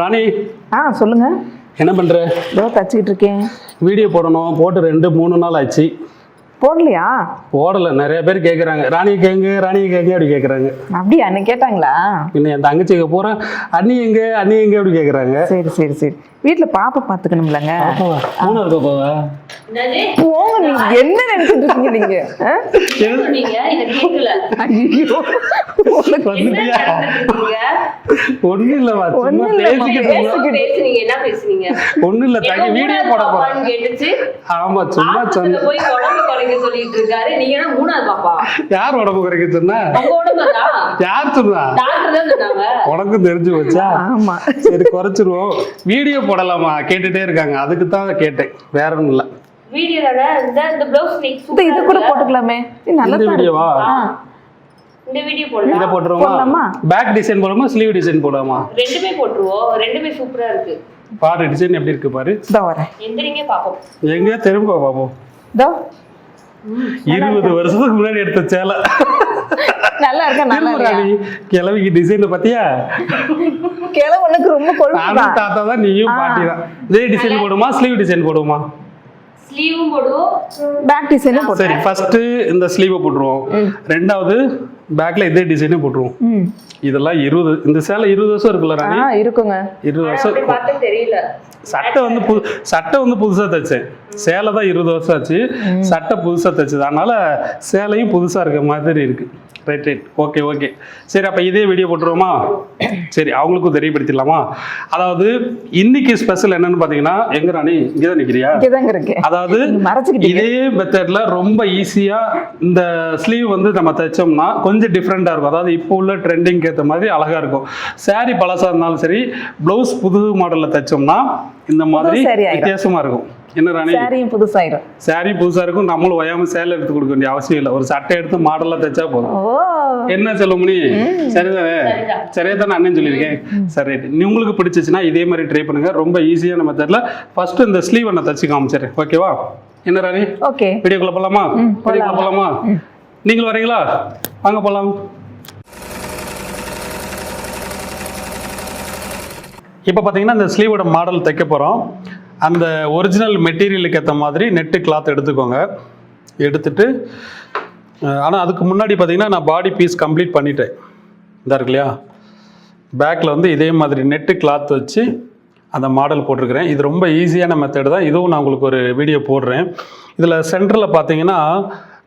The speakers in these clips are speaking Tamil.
ராணி ஆ சொல்லுங்க. என்ன பண்ற? இதோ தச்சுக்கிட்டு இருக்கேன். வீடியோ போடணும் போட்டு ரெண்டு மூணு நாள் ஆச்சு. போடலையா? போடலை நிறைய பேர் கேட்குறாங்க ராணி கேங்க ராணி கேங்க அப்படி கேட்குறாங்க அப்படியா அன்னைக்கு கேட்டாங்களா? இன்னும் என் தங்கச்சிக்கு போகிறேன் அண்ணி எங்க அண்ணி எங்க அப்படி கேட்குறாங்க சரி சரி சரி. வீட்டில் பாப்பா பார்த்துக்கணும்லங்க மூணாவது பாப்பாவா என்னது? போங்க நீங்க என்ன நினைச்சிட்டு இருக்கீங்க நீங்க? ஐயோ என்ன பேசுனீங்க ஒன்றும் இல்லை தங்கி வீடியோ போட கேட்டுச்சு. ஆமா சும்மா சொன்ன குறைக்க சொல்லிட்டு இருக்காரு. நீங்க என்ன மூணாவது பாப்பா? யார் உடம்பு குறைக்க சொன்னா? யார் சொன்னா? டாக்டர் தான் சொன்னாங்க. உனக்கும் தெரிஞ்சு வச்சா ஆமா. சரி குறைச்சிருவோம். வீடியோ போடலாமா? கேட்டுட்டே இருக்காங்க. அதுக்கு தான் கேட்டேன். வேற ஒன்றும் இல்லை. வீடியோல இந்த ப்ளவுஸ் இது கூட போட்டுக்கலாமே. நல்லா வீடியோவா? இந்த வீடியோ இதை போடலாம்? போட்டுருவோமா? பேக் டிசைன் போடுவோமா ஸ்லீவ் டிசைன் போடுவோமா ரெண்டுமே போட்டுருவோம். ரெண்டுமே சூப்பரா இருக்கு. பாரு டிசைன் எப்படி இருக்கு பாரு. இதோ வரேன். எந்திரிங்க பாப்போம். எங்க திரும்ப பாப்போம். இதோ. இருபது வருஷத்துக்கு முன்னாடி எடுத்த சேலை. நல்லா இருக்கா? நல்லா கிழவிக்கு டிசைன் பாத்தியா? கிழவனுக்கு ரொம்ப கொழுப்பு தாத்தா தான் நீயும் பாட்டி தான். இதே டிசைன் போடுமா? ஸ்லீவ் டிசைன் போடுமா? ஸ்லீவும் போடுவோம் பேக் டிசைனும் போட்டு சரி ஃபர்ஸ்ட் இந்த ஸ்லீவை போட்டுருவோம். ரெண்டாவது பேக்ல இதே டிசைனே போட்டுருவோம். இதெல்லாம் இருபது இந்த சேலை இருபது வருஷம் இருக்குல்ல ராணி? ஆ இருக்குங்க. இருபது வருஷம் அப்படி பார்த்தா தெரியல. சட்டை வந்து புது சட்டை வந்து புதுசா தைச்சேன். சேலை தான் இருபது வருஷம் ஆச்சு. சட்டை புதுசா தைச்சது. அதனால சேலையும் புதுசா இருக்க மாதிரி இருக்கு. ரைட் ரைட் ஓகே ஓகே சரி அப்ப இதே வீடியோ போட்டுருவோமா? சரி அவங்களுக்கும் தெரியப்படுத்திடலாமா? அதாவது இன்னைக்கு ஸ்பெஷல் என்னன்னு பாத்தீங்கன்னா எங்க ராணி நிக்கிறியா? இங்கதாங்க இருக்கு அதாவது. இதே மெத்தட்ல ரொம்ப ஈஸியா இந்த ஸ்லீவ் வந்து நம்ம தைச்சோம்னா கொஞ்சம் டிஃப்ரெண்டா இருக்கும். அதாவது இப்போ உள்ள ட்ரெண்டிங்க்கு ஏற்ற மாதிரி அழகா இருக்கும். Saree பழசா இருந்தாலும் சரி ப்ளவுஸ் புது மாடல்ல தைச்சோம்னா இந்த மாதிரி. வித்தியாசமா இருக்கும். என்ன ராணி? சாரியும் புதுசாயிரும். Saree புதுசா இருக்கும். நம்மளும் ஒயாம சேலை எடுத்து கொடுக்க வேண்டிய அவசியம் இல்லை. ஒரு சட்டை எடுத்து மாடல்ல தைச்சா போதும். ஓ. என்ன செல்லுமணி சரிதானே? சரிதான். சரியா தானே அண்ணன் சொல்லியிருக்கேன்? சரி நீ உங்களுக்கு பிடிச்சிச்சுன்னா இதே மாதிரி ட்ரை பண்ணுங்க. ரொம்ப ஈஸியான மெத்தட்ல ஃபர்ஸ்ட் இந்த ஸ்லீவ் நான் தச்சு காமிச்சிடுறேன் ஓகேவா என்ன ராணி? ஓகே வீடியோக்குள்ள போலாமா? வீடியோக்குள்ள போலாமா? நீங்களும் வரீங்களா? வாங்க போலாம். இப்போ பார்த்தீங்கன்னா இந்த ஸ்லீவோட மாடல் தைக்க போகிறோம் அந்த ஒரிஜினல் மெட்டீரியலுக்கு ஏற்ற மாதிரி நெட்டு கிளாத் எடுத்துக்கோங்க. எடுத்துட்டு ஆனால் அதுக்கு முன்னாடி பார்த்தீங்கன்னா நான் பாடி பீஸ் கம்ப்ளீட் பண்ணிட்டேன். இதாக இருக்கு இல்லையா? பேக்கில் வந்து இதே மாதிரி நெட்டு கிளாத் வச்சு அந்த மாடல் போட்டிருக்கிறேன். இது ரொம்ப ஈஸியான மெத்தடு தான். இதுவும் நான் உங்களுக்கு ஒரு வீடியோ போடுறேன். இதில் சென்டரில் பார்த்தீங்கன்னா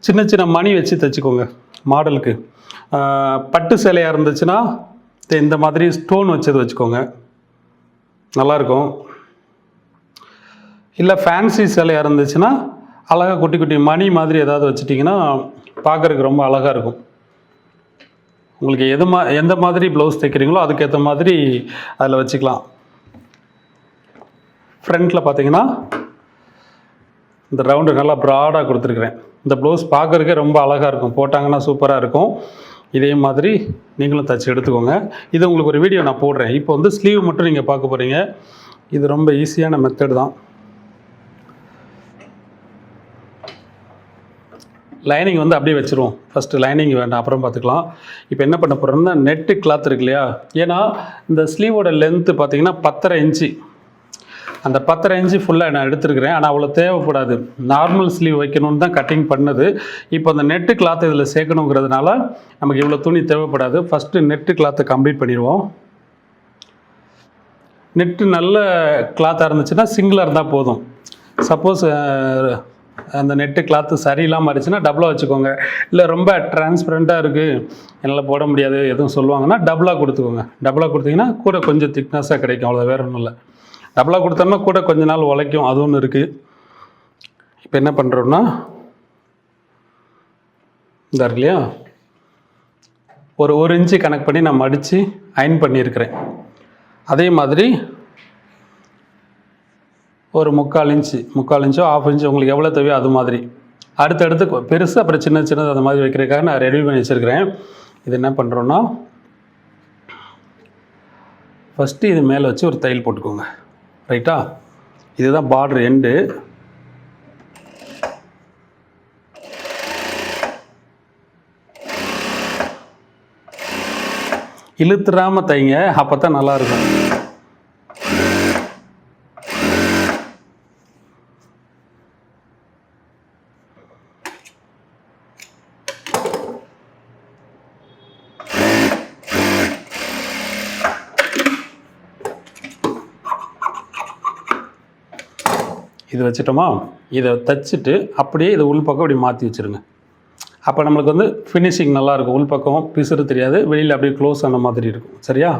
சின்ன சின்ன மணி வச்சு தைச்சிக்கோங்க மாடலுக்கு பட்டு சேலையாக இருந்துச்சுன்னா இந்த மாதிரி ஸ்டோன் வச்சது வச்சுக்கோங்க. நல்லாயிருக்கும். இல்லை ஃபேன்சி சிலையாக இருந்துச்சுன்னா அழகாக குட்டி குட்டி மணி மாதிரி ஏதாவது வச்சுட்டிங்கன்னா பார்க்குறதுக்கு ரொம்ப அழகாக இருக்கும். உங்களுக்கு எது மா எந்த மாதிரி ப்ளவுஸ் தைக்கிறீங்களோ அதுக்கேற்ற மாதிரி அதில் வச்சுக்கலாம். ஃப்ரண்ட்டில் பார்த்தீங்கன்னா இந்த ரவுண்டு நல்லா ப்ராடாக கொடுத்துருக்குறேன். இந்த ப்ளவுஸ் பார்க்குறக்கே ரொம்ப அழகாக இருக்கும். போட்டாங்கன்னா சூப்பராக இருக்கும். இதே மாதிரி நீங்களும் தச்சு எடுத்துக்கோங்க. இது உங்களுக்கு ஒரு வீடியோ நான் போடுறேன். இப்போ வந்து ஸ்லீவ் மட்டும் நீங்கள் பார்க்க போகிறீங்க இது ரொம்ப ஈஸியான மெத்தட் தான். லைனிங் வந்து அப்படியே வச்சுருவோம். ஃபஸ்ட்டு லைனிங் வேண்டாம் அப்புறம் பார்த்துக்கலாம். இப்போ என்ன பண்ண போகிறோம்னா நெட்டு கிளாத் இருக்கு இல்லையா? ஏன்னா இந்த ஸ்லீவோட லென்த்து பார்த்தீங்கன்னா பத்தரை இன்ச்சு. அந்த பத்தரை இன்ச்சு ஃபுல்லாக நான் எடுத்துருக்கிறேன். ஆனால் அவ்வளோ தேவைப்படாது. நார்மல் ஸ்லீவ் வைக்கணும்னு தான் கட்டிங் பண்ணது. இப்போ அந்த நெட்டு கிளாத் இதில் சேர்க்கணுங்கிறதுனால நமக்கு இவ்வளோ துணி தேவைப்படாது. ஃபஸ்ட்டு நெட்டு கிளாத்தை கம்ப்ளீட் பண்ணிடுவோம். நெட்டு நல்ல கிளாத்தாக இருந்துச்சுன்னா சிங்கிளாக இருந்தால் போதும். சப்போஸ் அந்த நெட்டு கிளாத்து சரியில்லாமல் இருந்துச்சுன்னா டபுளாக வச்சுக்கோங்க. இல்லை ரொம்ப டிரான்ஸ்பரண்ட்டாக இருக்குது என்னால் போட முடியாது எதுவும் சொல்லுவாங்கன்னா டபுளாக கொடுத்துக்கோங்க. டபுளாக கொடுத்தீங்கன்னா கூட கொஞ்சம் திக்னஸாக கிடைக்கும். அவ்வளோ வேற ஒன்றும் இல்லை. டபுளாக கொடுத்தோம்னா கூட கொஞ்ச நாள் உழைக்கும். அது ஒன்று இருக்குது இப்போ என்ன பண்ணுறோம்னா இந்த இல்லையா? ஒரு ஒரு இன்ச்சு கணக்கு பண்ணி நான் மடித்து அயன் பண்ணியிருக்கிறேன். அதே மாதிரி ஒரு முக்கால் இன்ச்சு முக்கால் இன்ச்சோ ஆஃப் இன்ச்சு உங்களுக்கு எவ்வளோ தேவையோ அது மாதிரி. அடுத்தடுத்து பெருசு அப்புறம் சின்ன சின்னது அந்த மாதிரி வைக்கிறதுக்காக நான் ரெடி பண்ணி வச்சுருக்கிறேன். இது என்ன பண்ணுறோன்னா ஃபஸ்ட்டு இது மேலே வச்சு ஒரு தையல் போட்டுக்கோங்க. ரைட்டா இதுதான் பார்டர் எண்டு இழுத்துறாமல் தைங்க அப்போ தான் நல்லாயிருக்கும் இது வச்சுட்டோமா இதை தச்சுட்டு அப்படியே இதை உள்பக்கம் அப்படி மாற்றி வச்சுருங்க. அப்போ நம்மளுக்கு வந்து ஃபினிஷிங் நல்லாயிருக்கும். உள்பக்கம் பிசுறு தெரியாது. வெளியில் அப்படியே க்ளோஸ் ஆன மாதிரி இருக்கும். சரியா?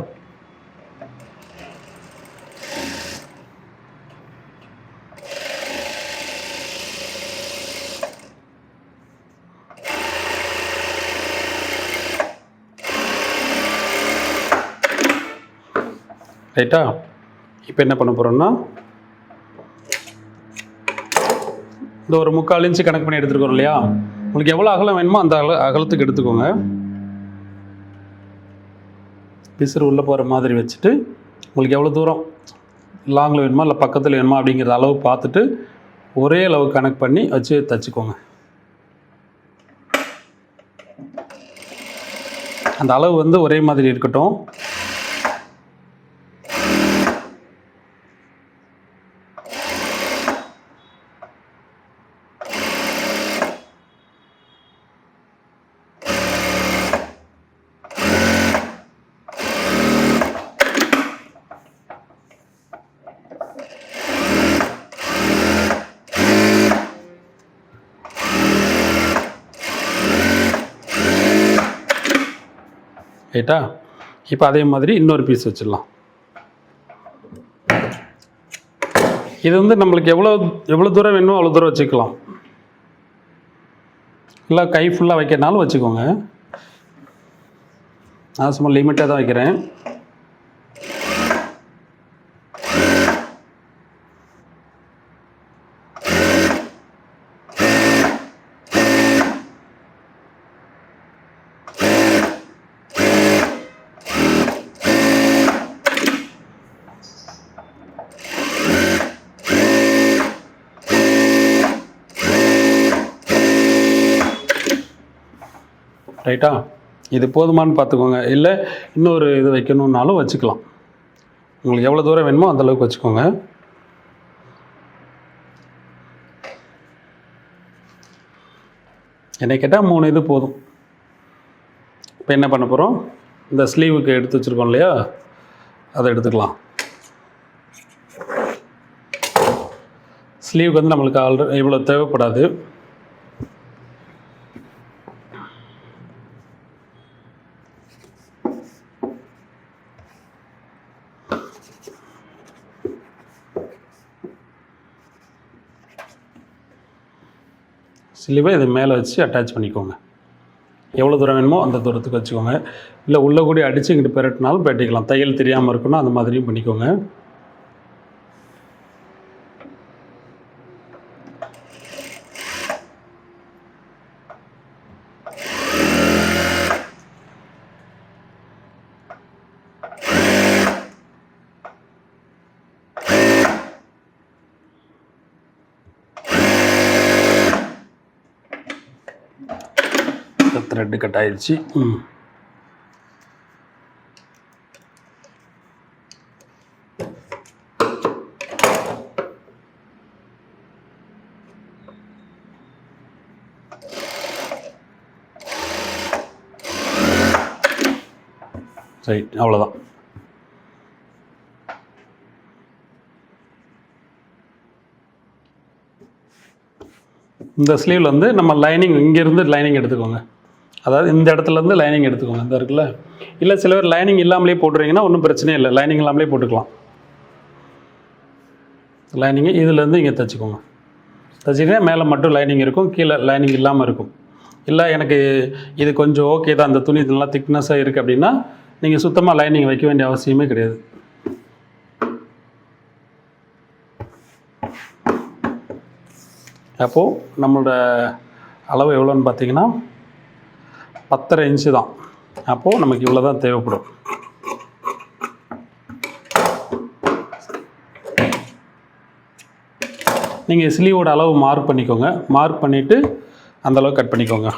ரைட்டா? இப்போ என்ன பண்ண போகிறோம்னா இந்த ஒரு முக்கால் இன்ச்சு கணக்கு பண்ணி எடுத்துருக்கோம் இல்லையா? உங்களுக்கு எவ்வளோ அகலம் வேணுமோ அந்த அகல அகலத்துக்கு எடுத்துக்கோங்க. பிசுறு உள்ளே போகிற மாதிரி வச்சுட்டு உங்களுக்கு எவ்வளோ தூரம் லாங்கில் வேணுமா இல்லை பக்கத்தில் வேணுமா அப்படிங்கிற அளவு பார்த்துட்டு ஒரே அளவு கணக்கு பண்ணி வச்சு தச்சுக்கோங்க. அந்த அளவு வந்து ஒரே மாதிரி இருக்கட்டும். ரைட்டா இப்போ அதே மாதிரி இன்னொரு பீஸ் வச்சிடலாம். இது வந்து நம்மளுக்கு எவ்வளோ எவ்வளோ தூரம் வேணுமோ அவ்வளோ தூரம் வச்சுக்கலாம். இல்லை கை ஃபுல்லாக வைக்கிறனாலும் வச்சுக்கோங்க. நான் சும்மா லிமிட்டாக தான் வைக்கிறேன். ரைட்டா? இது போதுமான்னு பார்த்துக்கோங்க. இல்லை இன்னொரு இது வைக்கணுன்னாலும் வச்சுக்கலாம். உங்களுக்கு எவ்வளோ தூரம் வேணுமோ அந்தளவுக்கு வச்சுக்கோங்க. என்னை கேட்டால் மூணு இது போதும். இப்போ என்ன பண்ண போகிறோம் இந்த ஸ்லீவுக்கு எடுத்து வச்சுருக்கோம் இல்லையா? அதை எடுத்துக்கலாம். ஸ்லீவுக்கு வந்து நம்மளுக்கு ஆல்ரெடி இவ்வளோ தேவைப்படாது. ஸ்லீவை இது மேலே வச்சு அட்டாச் பண்ணிக்கோங்க. எவ்வளோ தூரம் வேணுமோ அந்த தூரத்துக்கு வச்சுக்கோங்க. இல்லை உள்ளே கூடி அடித்து இங்கிட்டு பெரட்டினாலும் பெட்டிக்கலாம் தையல் தெரியாமல் இருக்கணும் அந்த மாதிரியும் பண்ணிக்கோங்க. த்ரெட்டு கட் ஆயிடுச்சு ரைட் அவ்வளோதான் இந்த ஸ்லீவில் வந்து நம்ம லைனிங் இங்கேருந்து லைனிங் எடுத்துக்கோங்க. அதாவது இந்த இடத்துல இருந்து லைனிங் எடுத்துக்கோங்க. இந்த இருக்குல்ல? இல்லை சில பேர் லைனிங் இல்லாமலே போட்டுறீங்கன்னா ஒன்றும் பிரச்சனையே இல்லை. லைனிங் இல்லாமலே போட்டுக்கலாம். லைனிங்கு இதுலேருந்து இங்கே தைச்சிக்கோங்க. தைச்சிங்கன்னா மேலே மட்டும் லைனிங் இருக்கும் கீழே லைனிங் இல்லாமல் இருக்கும். இல்லை எனக்கு இது கொஞ்சம் ஓகே தான். அந்த துணி நல்லா திக்னஸாக இருக்குது அப்படின்னா நீங்கள் சுத்தமாக லைனிங் வைக்க வேண்டிய அவசியமே கிடையாது. அப்போது நம்மளோட அளவு எவ்வளோன்னு பார்த்தீங்கன்னா பத்தரை இன்ச்சு தான். அப்போது நமக்கு இவ்வளோ தான் தேவைப்படும். நீங்கள் ஸ்லீவோட அளவு மார்க் பண்ணிக்கோங்க. மார்க் பண்ணிவிட்டு அந்தளவு கட் பண்ணிக்கோங்க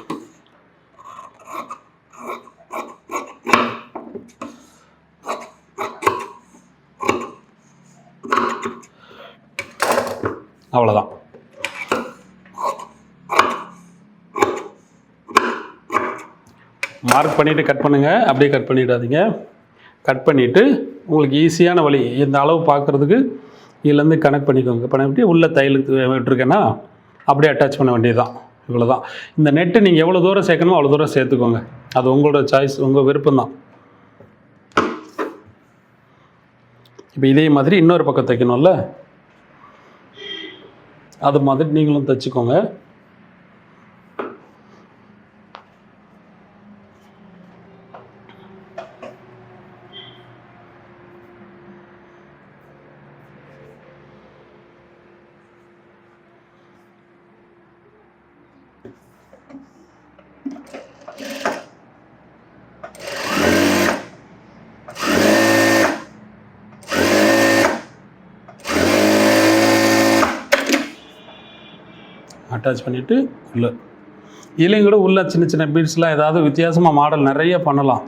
அவ்வளோதான் மார்க் பண்ணிவிட்டு கட் பண்ணுங்கள் அப்படியே கட் பண்ணிடாதீங்க. கட் பண்ணிவிட்டு உங்களுக்கு ஈஸியான வழி இந்த அளவு பார்க்குறதுக்கு இதுலேருந்து கனெக்ட் பண்ணிக்கோங்க. பண்ணிவிட்டு உள்ளே தையலுக்கு விட்டுருக்கேன்னா அப்படியே அட்டாச் பண்ண வேண்டியதுதான். இவ்வளோதான் இந்த நெட்டு நீங்கள் எவ்வளோ தூரம் சேர்க்கணுமோ அவ்வளோ தூரம் சேர்த்துக்கோங்க. அது உங்களோட சாய்ஸ் உங்கள் விருப்பம் தான் இப்போ இதே மாதிரி இன்னொரு பக்கம் தைக்கணும்ல? அது மாதிரி நீங்களும் தைச்சிக்கோங்க. அட்டாச் பண்ணிவிட்டு உள்ளே. இதுலேயும் கூட உள்ள சின்ன சின்ன பீட்ஸ்லாம் ஏதாவது வித்தியாசமாக மாடல் நிறைய பண்ணலாம்.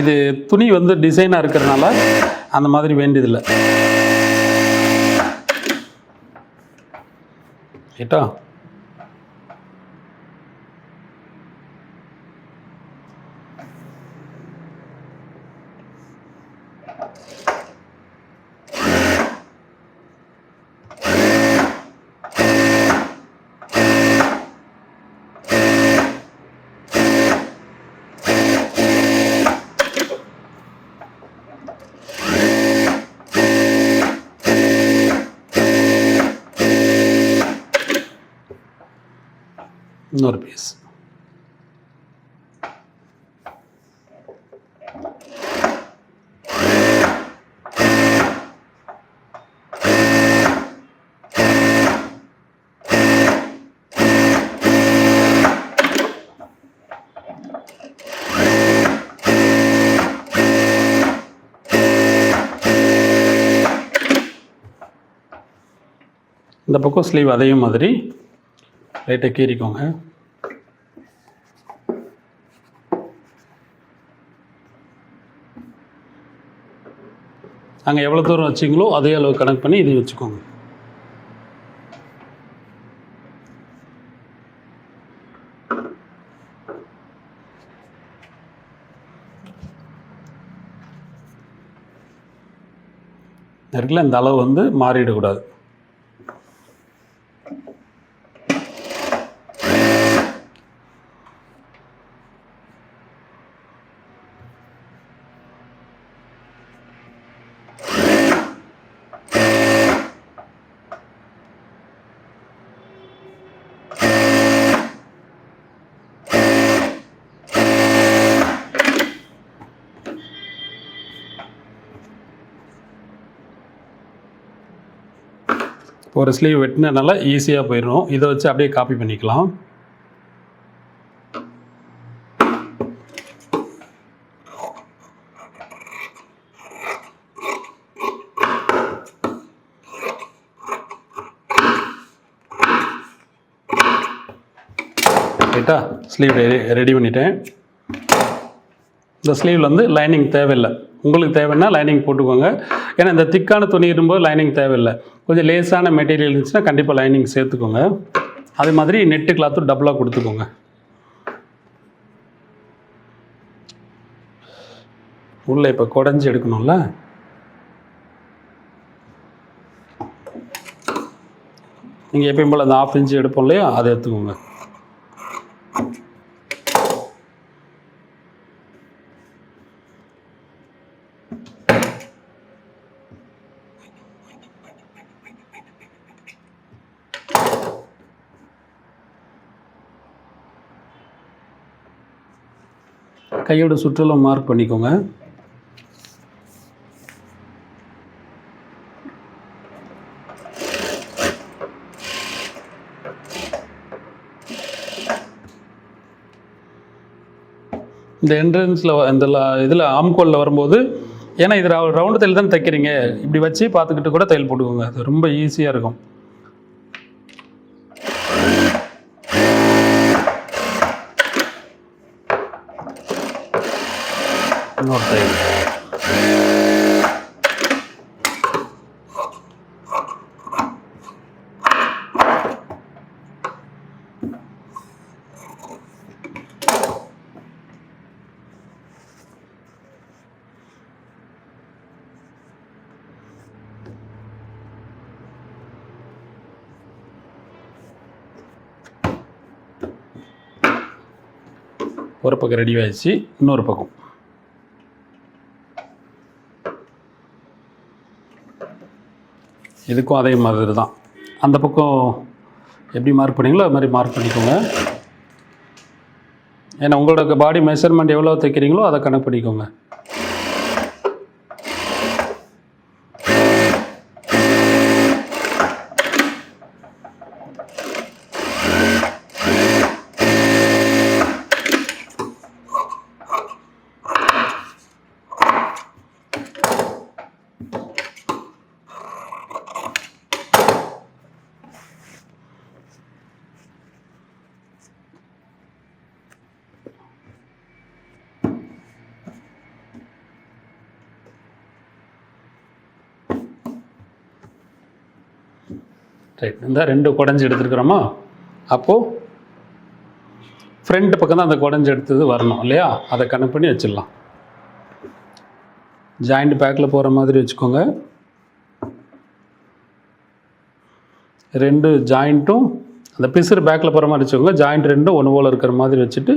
இது துணி வந்து டிசைனாக இருக்கிறதுனால அந்த மாதிரி வேண்டியதில்லை. ஏட்டா இன்னொரு பீஸ் இந்த பக்கம் ஸ்லீவ் அதே மாதிரி லைட்டாக கீறிக்கோங்க. அங்கே எவ்வளோ தூரம் வச்சிங்களோ அதே அளவு கனெக்ட் பண்ணி இதையும் வச்சுக்கோங்க. இருக்குல்ல இந்த அளவு வந்து மாறிடக்கூடாது. ஒரு ஸ்லீவ் வெட்டினனால ஈஸியாக போயிடும். இதை வச்சு அப்படியே காப்பி பண்ணிக்கலாம். ரைட்டா ஸ்லீவ் ரெடி பண்ணிட்டேன். இந்த ஸ்லீவில் வந்து லைனிங் தேவையில்லை. உங்களுக்கு தேவைன்னா லைனிங் போட்டுக்கோங்க. ஏன்னா இந்த திக்கான துணி இருக்கும்போது லைனிங் தேவையில்லை. கொஞ்சம் லேசான மெட்டீரியல் இருந்துச்சுன்னா கண்டிப்பாக லைனிங் சேர்த்துக்கோங்க. அதே மாதிரி நெட்டு கிளாத்தும் டபுளாக கொடுத்துக்கோங்க. உள்ளே இப்போ குடஞ்சி எடுக்கணும்ல? நீங்கள் எப்பயும் போல் அந்த ஆஃப் இன்ச்சு எடுப்போம் இல்லையா? அதை எடுத்துக்கோங்க. கையோட சுற்றலும் மார்க் பண்ணிக்கோங்க. இந்த என்ட்ரன்ஸில் இந்த இதில் ஆம்கோலில் வரும்போது ஏன்னா இது ரவுண்டு தையல் தான் தைக்கிறீங்க. இப்படி வச்சு பார்த்துக்கிட்டு கூட தையல் போட்டுக்கோங்க. அது ரொம்ப ஈஸியாக இருக்கும். അറുന്നൂറ് ஒரு பக்கம் ரெடி ஆகிடுச்சு இன்னொரு பக்கம். இதுக்கும் அதே மாதிரி தான். அந்த பக்கம் எப்படி மார்க் பண்ணீங்களோ அது மாதிரி மார்க் பண்ணிக்கோங்க. ஏன்னா உங்களோட பாடி மெஷர்மெண்ட் எவ்வளோ தைக்கிறீங்களோ அதை கணக்கு பண்ணிக்கோங்க. ரைட் இந்த ரெண்டு குடஞ்சி எடுத்துருக்குறோமா? அப்போது ஃப்ரண்ட் பக்கம் தான் அந்த குடஞ்சி எடுத்தது வரணும் இல்லையா? அதை கனெக்ட் பண்ணி வச்சிடலாம். ஜாயிண்ட் பேக்கில் போகிற மாதிரி வச்சுக்கோங்க. ரெண்டு ஜாயிண்ட்டும் அந்த பிசுறு பேக்கில் போகிற மாதிரி வச்சுக்கோங்க. ஜாயிண்ட் ரெண்டும் ஒன்று போல் இருக்கிற மாதிரி வச்சுட்டு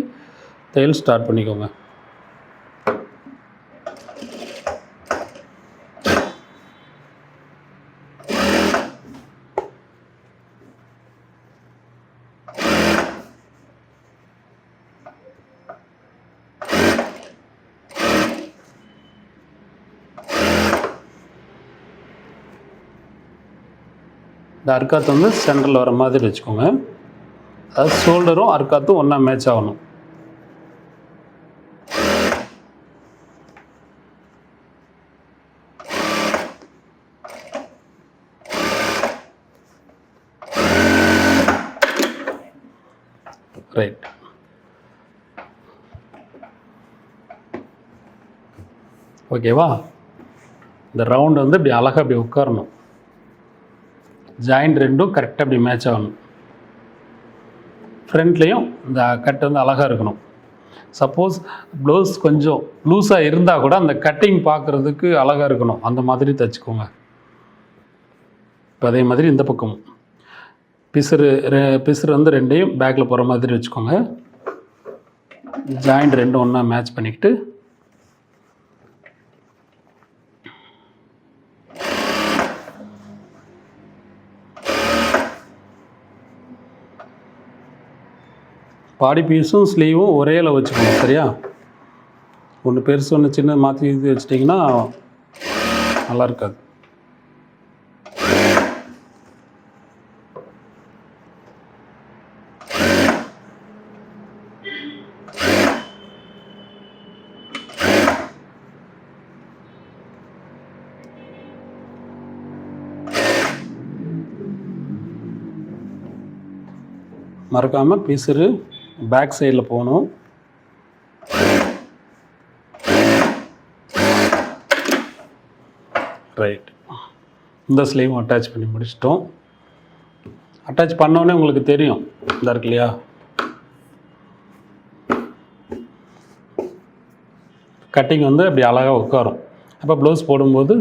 தையல் ஸ்டார்ட் பண்ணிக்கோங்க. இந்த அர்க்காத்து வந்து சென்டரில் வர மாதிரி வச்சுக்கோங்க. அதாவது ஷோல்டரும் அர்க்காத்தும் ஒன்றா மேட்ச் ஆகணும். ரைட் ஓகேவா இந்த ரவுண்டு வந்து இப்படி அழகாக இப்படி உட்காரணும். ஜாயிண்ட் ரெண்டும் கரெக்டாக அப்படி மேட்ச் ஆகணும். ஃப்ரண்ட்லேயும் இந்த கட் வந்து அழகாக இருக்கணும். சப்போஸ் ப்ளவுஸ் கொஞ்சம் லூஸாக இருந்தால் கூட அந்த கட்டிங் பார்க்குறதுக்கு அழகாக இருக்கணும். அந்த மாதிரி தைச்சிக்கோங்க. இப்போ அதே மாதிரி இந்த பக்கமும். பிசுறு ரெ- பிசுறு வந்து ரெண்டையும் பேக்கில் போகிற மாதிரி வச்சுக்கோங்க. ஜாயிண்ட் ரெண்டும் ஒன்றா மேட்ச் பண்ணிக்கிட்டு பாடி பீஸும் ஸ்லீவும் ஒரே அளவு வச்சுக்கணும் சரியா? ஒன்று பெருசு ஒன்று சின்ன மாற்றி இது வச்சிட்டிங்கன்னா நல்லா இருக்காது. மறக்காமல் பிசுறு பேக் சைடில் போகணும். ரைட் இந்த ஸ்லீவும் அட்டாச் பண்ணி முடிச்சிட்டோம். அட்டாச் பண்ணோன்னே உங்களுக்கு தெரியும். இந்த இருக்கு இல்லையா? கட்டிங் வந்து அப்படி அழகாக உட்காரும். அப்போ ப்ளவுஸ் போடும்போது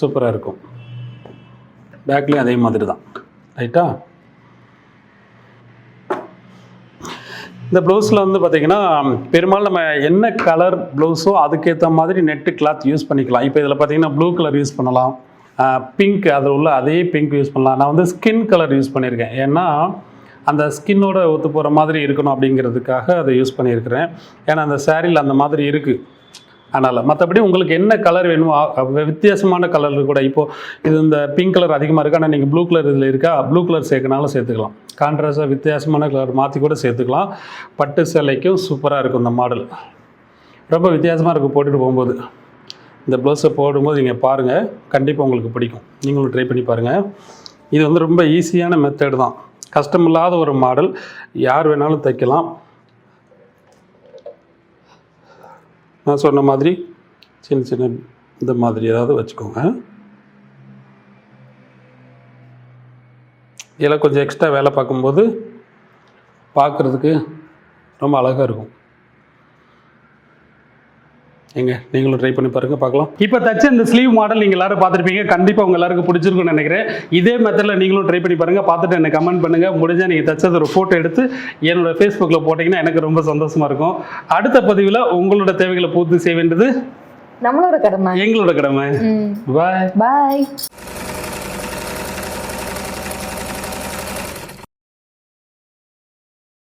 சூப்பராக இருக்கும். பேக்லேயும் அதே மாதிரி தான் ரைட்டா இந்த ப்ளவுஸில் வந்து பார்த்திங்கன்னா பெரும்பாலும் நம்ம என்ன கலர் ப்ளவுஸோ அதுக்கேற்ற மாதிரி நெட்டு கிளாத் யூஸ் பண்ணிக்கலாம். இப்போ இதில் பார்த்தீங்கன்னா ப்ளூ கலர் யூஸ் பண்ணலாம். பிங்க் அதில் உள்ள அதே பிங்க் யூஸ் பண்ணலாம். நான் வந்து ஸ்கின் கலர் யூஸ் பண்ணியிருக்கேன் ஏன்னா அந்த ஸ்கின்னோட ஒத்து போகிற மாதிரி இருக்கணும் அப்படிங்கிறதுக்காக அதை யூஸ் பண்ணியிருக்கிறேன் ஏன்னா அந்த சேரீயில் அந்த மாதிரி இருக்குது அதனால் மற்றபடி உங்களுக்கு என்ன கலர் வேணுமோ வித்தியாசமான கலர் கூட இப்போது இது இந்த பிங்க் கலர் அதிகமாக இருக்குது ஆனால் நீங்கள் ப்ளூ கலர் இதில் இருக்கா ப்ளூ கலர் சேர்க்கனாலும் சேர்த்துக்கலாம். கான்ட்ராஸ்டாக வித்தியாசமான கலர் மாற்றி கூட சேர்த்துக்கலாம். பட்டு சேலைக்கும் சூப்பராக இருக்கும் இந்த மாடல் ரொம்ப வித்தியாசமாக இருக்கும் போட்டுட்டு போகும்போது. இந்த ப்ளவுஸை போடும்போது நீங்கள் பாருங்கள் கண்டிப்பாக உங்களுக்கு பிடிக்கும். நீங்களும் ட்ரை பண்ணி பாருங்கள் இது வந்து ரொம்ப ஈஸியான மெத்தடு தான். கஷ்டமில்லாத ஒரு மாடல் யார் வேணாலும் தைக்கலாம். நான் சொன்ன மாதிரி சின்ன சின்ன இந்த மாதிரி ஏதாவது வச்சுக்கோங்க. இதில் கொஞ்சம் எக்ஸ்ட்ரா வேலை பார்க்கும்போது பார்க்குறதுக்கு ரொம்ப அழகாக இருக்கும். எங்க? நீங்களும் ட்ரை பண்ணி பாருங்க பார்க்கலாம். இப்போ தச்ச இந்த ஸ்லீவ் மாடல் நீங்கள் எல்லாரும் பார்த்துருப்பீங்க. கண்டிப்பாக உங்க எல்லாருக்கும் பிடிச்சிருக்கும்னு நினைக்கிறேன். இதே மெத்தடில் நீங்களும் ட்ரை பண்ணி பாருங்க. பார்த்துட்டு எனக்கு கமெண்ட் பண்ணுங்க. முடிஞ்சா நீங்கள் தச்சது ஒரு ஃபோட்டோ எடுத்து என்னோட ஃபேஸ்புக்கில் போட்டிங்கன்னா எனக்கு ரொம்ப சந்தோஷமா இருக்கும். அடுத்த பதிவில் உங்களோட தேவைகளை பூர்த்தி செய்ய வேண்டியது நம்மளோட கடமை. எங்களோட கடமை. பாய் பாய்